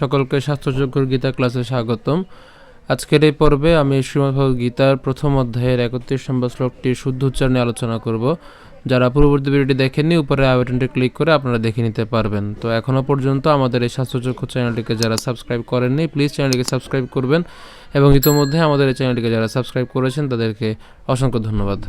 সকলকে স্বাস্থ্যযোগ্যর গীতা ক্লাসে স্বাগতম। আজকের এই পর্বে আমি শ্রীমদ্ গীতার প্রথম অধ্যায়ের একত্রিশ নম্বর শ্লোকটির শুদ্ধ উচ্চারণে আলোচনা করব। যারা পূর্ববর্তী ভিডিওটি দেখেননি, উপরে আইবটনটি ক্লিক করে আপনারা দেখে নিতে পারবেন। তো এখনও পর্যন্ত আমাদের এই স্বাস্থ্যচক্ষু চ্যানেলটিকে যারা সাবস্ক্রাইব করেননি, প্লিজ চ্যানেলটিকে সাবস্ক্রাইব করবেন এবং ইতোমধ্যে আমাদের এই চ্যানেলটিকে যারা সাবস্ক্রাইব করেছেন, তাদেরকে অসংখ্য ধন্যবাদ।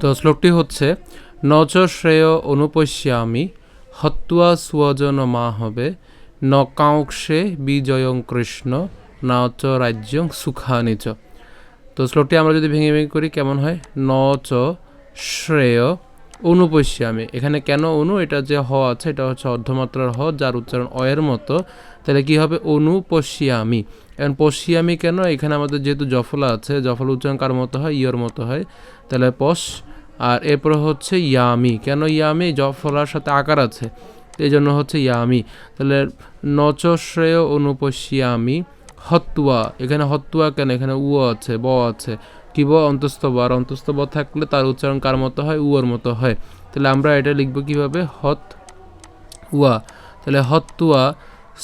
তো শ্লোকটি হচ্ছে নচ শ্রেয় অনুপশ্যামি হত্য়া সুয়জন মা হবে, ন কাউক্ষে বিজয়ং কৃষ্ণ নচ রাজ্যং সুখানিচ তো শ্লোকটি আমরা যদি ভেঙে ভেঙে করি, কেমন হয়? ন চ শ্রেয় অনুপশ্যামি এখানে কেন অনু? এটা যে হ আছে, এটা হচ্ছে অর্ধমাত্রার হ, যার উচ্চারণ অয়ের মতো। তাহলে কি হবে? অনুপশ্যামি এখন পশ্যামি কেন? এখানে আমাদের যেহেতু জফলা আছে, জফলা উচ্চারণ কার মতো হয়? ইয়র মতো হয়। তাহলে পশ, আর এরপর হচ্ছে ইয়ামি। কেন ইয়ামি? জফলার সাথে আকার আছে। এই জন্য হচ্ছে ইয়ামি। তাহলে নচশ্রেয় অনুপশ্যামি হত্তুয়া। এখানে হত্তুয়া কেন? এখানে উ আছে, ব আছে। কি ব অন্তস্থ ব আর অন্তস্থ ব থাকলে তার উচ্চারণ কার মতো হয়? উয়ার মতো হয়। তাহলে আমরা এটা লিখব কীভাবে? হত উয়া। তাহলে হত্তুয়া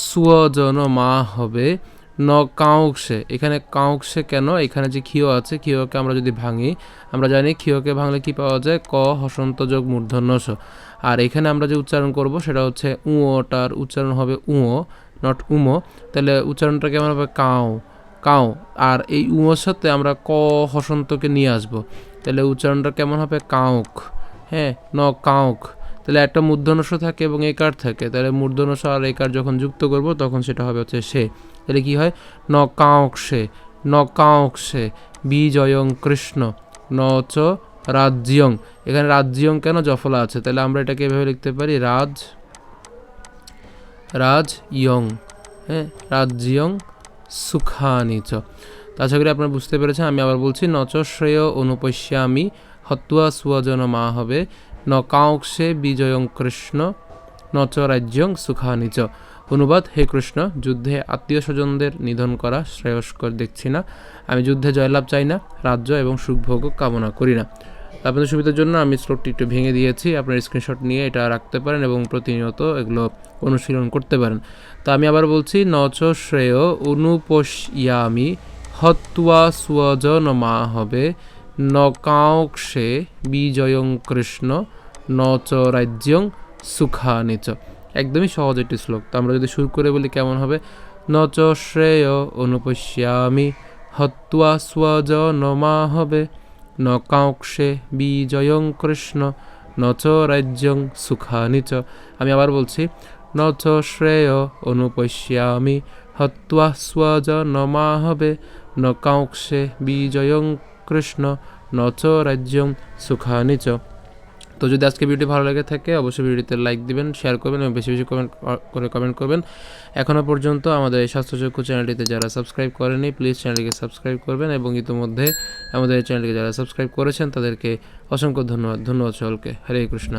সুয়জন মা হবে, ন কাউকসে এখানে কাউকসে কেন? এখানে যে ক্ষীয় আছে, ক্ষীয়কে আমরা যদি ভাঙি, আমরা জানি ক্ষীয়কে ভাঙলে কি পাওয়া যায়? ক, হসন্ত যোগ মূর্ধন্যস আর এখানে আমরা যে উচ্চারণ করব, সেটা হচ্ছে উঁটার উচ্চারণ হবে উঁ নট উমো। তাহলে উচ্চারণটা কেমন হবে? কাউ কাউ আর এই উঁর সাথে আমরা ক হসন্তকে নিয়ে আসব। তাহলে উচ্চারণটা কেমন হবে? কাউক। হ্যাঁ ন কাউক। তাহলে একটা মূর্ধনস থাকে এবং একার থাকে। তাহলে মূর্ধনস আর একার যখন যুক্ত করব, তখন সেটা হবে হচ্ছে সে। তাহলে কি হয়? ন কাউকসে ন কাউকসে বিজয়ং কৃষ্ণ, ন চ রাজ্যং। এখানে রাজ্যং কেন জফলা আছে? তাহলে আমরা এটাকে এভাবে লিখতে পারি, রাজ রাজ ইয়ং। হ্যাঁ রাজ্যং সুখানি চ। তো আশা করি আপনারা বুঝতে পেরেছেন, আমি আবার বলছি নচ শ্রেয় অনুপশ্যামি হতুয়া সুয়জন মা হবে, ন কাউক্ষে বিজয়ং কৃষ্ণ নচ রাজ্যং সুখানি চ। অনুবাদ, হে কৃষ্ণ, যুদ্ধে আত্মীয় স্বজনদের নিধন করা শ্রেয়স্কর দেখছি না, আমি যুদ্ধে জয়লাভ চাই না, রাজ্য এবং সুখভোগও কামনা করি না। আপনাদের সুবিধার জন্য আমি স্লোটটি একটু ভেঙে দিয়েছি। আপনার স্ক্রিনশট নিয়ে এটা রাখতে পারেন এবং প্রতিনিয়ত এগুলো অনুশীলন করতে পারেন। তো আমি আবার বলছি, নচ শ্রেয় অনুপশ্যামি হত্তুয়া সুয়জন মা হবে নকাউক্ষে বিজয়ং কৃষ্ণ ন চ রাজ্যং সুখানিচ। একদমই সহজ একটি শ্লোক। তো আমরা যদি শুরু করে বলি কেমন হবে? ন চ শ্রেয় অনুপশ্যামি হত্তুয়া স্বজন মা হবে ন কাউক্ষে বিজয়ং কৃষ্ণ, ন চ রাজ্যং সুখানি চ। আমি আবার বলছি, ন চ শ্রেয় অনুপশ্যামি, হত্বা স্বজ ন মাহবে ন কাউক্ষে বিজয়ং কৃষ্ণ, ন চ রাজ্যং সুখানি চ। তো যদি আজকে ভিডিওটি ভালো লাগে থাকে, অবশ্যই ভিডিওতে লাইক দিবেন, শেয়ার করবেন এবং বেশি বেশি কমেন্ট করে কমেন্ট করবেন। এখনও পর্যন্ত আমাদের এই স্বাস্থ্যচক্ষু চ্যানেলটিতে যারা সাবস্ক্রাইব করেনি, প্লিজ চ্যানেলটিকে সাবস্ক্রাইব করবেন এবং ইতিমধ্যে আমাদের এই চ্যানেলটিকে যারা সাবস্ক্রাইব করেছেন, তাদেরকে অসংখ্য ধন্যবাদ ধন্যবাদ সকলকে। হরে কৃষ্ণ।